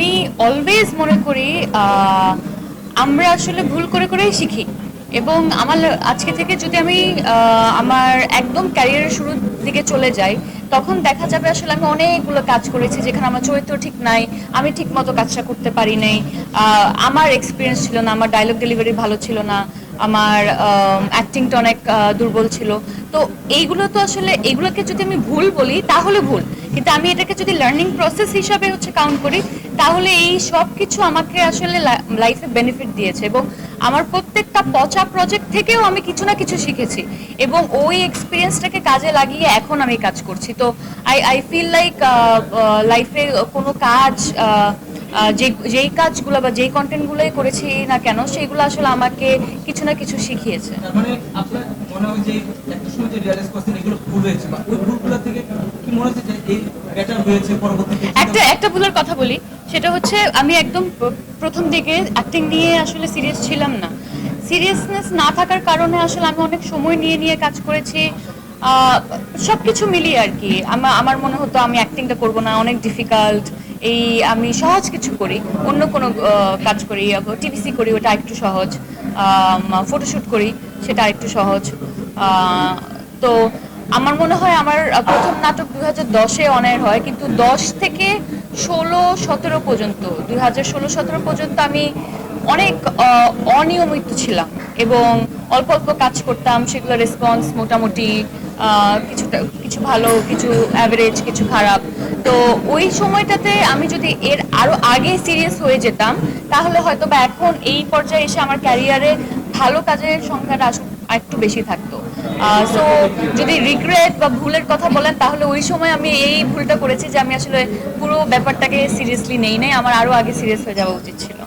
আমি অলওয়েজ মনে করি আমরা আসলে ভুল করে করেই শিখি। এবং আমার আজকে থেকে যদি আমি আমার একদম ক্যারিয়ারের শুরুর দিকে চলে যাই, তখন দেখা যাবে আসলে আমি অনেকগুলো কাজ করেছি যেখানে আমার চরিত্র ঠিক নাই, আমি ঠিক মতো কাজটা করতে পারি নাই আমার এক্সপিরিয়েন্স ছিল না, আমার ডায়লগ ডেলিভারি ভালো ছিল না, আমার অ্যাক্টিংটা অনেক দুর্বল ছিল। তো এইগুলো তো আসলে, এগুলোকে যদি আমি ভুল বলি, তাহলে ভুল। কিন্তু আমি এটাকে যদি লার্নিং প্রসেস হিসাবে হচ্ছে কাউন্ট করি তাহলে এই সব কিছু আমাকে আসলে লাইফে বেনিফিট দিয়েছে এবং আমার প্রত্যেকটা পচা প্রজেক্ট থেকেও আমি কিছু না কিছু শিখেছি এবং ওই এক্সপিরিয়েন্সটাকে কাজে লাগিয়ে এখন আমি কাজ করছি। তো আই আই ফিল লাইক লাইফে কোনো কাজ যে, যেই কাজগুলো বা যেই কন্টেন্টগুলোই করেছি না কেন সেইগুলো আসলে আমাকে কিছু না কিছু শিখিয়েছে। মানে আপনার মনে হয় যে একটা সময় যে রিয়ালাইজ করছেন এগুলো ভুল হয়েছে বা ওই ভুলগুলো থেকে কি মনে হচ্ছে একটা একটা ভুলের কথা বলি। সেটা হচ্ছে আমি একদম প্রথম দিকে অ্যাক্টিং নিয়ে আসলে সিরিয়াস ছিলাম না। সিরিয়াসনেস না থাকার কারণে আসলে আমি অনেক সময় নিয়ে নিয়ে কাজ করেছি। সব কিছু মিলিয়ে আর কি। আমার আমার মনে হতো আমি অ্যাক্টিংটা করব না অনেক ডিফিকাল্ট এই আমি সহজ কিছু করি অন্য কোনো কাজ করি টিভিসি করি ওটা একটু সহজ। ফটোশ্যুট করি সেটা একটু সহজ। তো আমার মনে হয় আমার প্রথম নাটক দুই হাজার দশে অনের হয়, কিন্তু দশ থেকে ষোলো, সতেরো পর্যন্ত, দুই হাজার ষোলো, সতেরো পর্যন্ত আমি অনেক অনিয়মিত ছিলাম এবং অল্প অল্প কাজ করতাম, সেগুলো রেসপন্স মোটামুটি কিছুটা, কিছু ভালো, কিছু অ্যাভারেজ কিছু খারাপ। তো ওই সময়টাতে আমি যদি এর আরও আগে সিরিয়াস হয়ে যেতাম, তাহলে হয়তো বা এখন এই পর্যায়ে এসে আমার ক্যারিয়ারে ভালো কাজের সংখ্যাটা আসলে একটু বেশি থাকতো। সো যদি রিগ্রেট বা ভুলের কথা বলেন, তাহলে ওই সময় আমি এই ভুলটা করেছি যে আমি আসলে পুরো ব্যাপারটাকে সিরিয়াসলি নেই নেই, আমার আরও আগে সিরিয়াস হয়ে যাওয়া উচিত ছিল।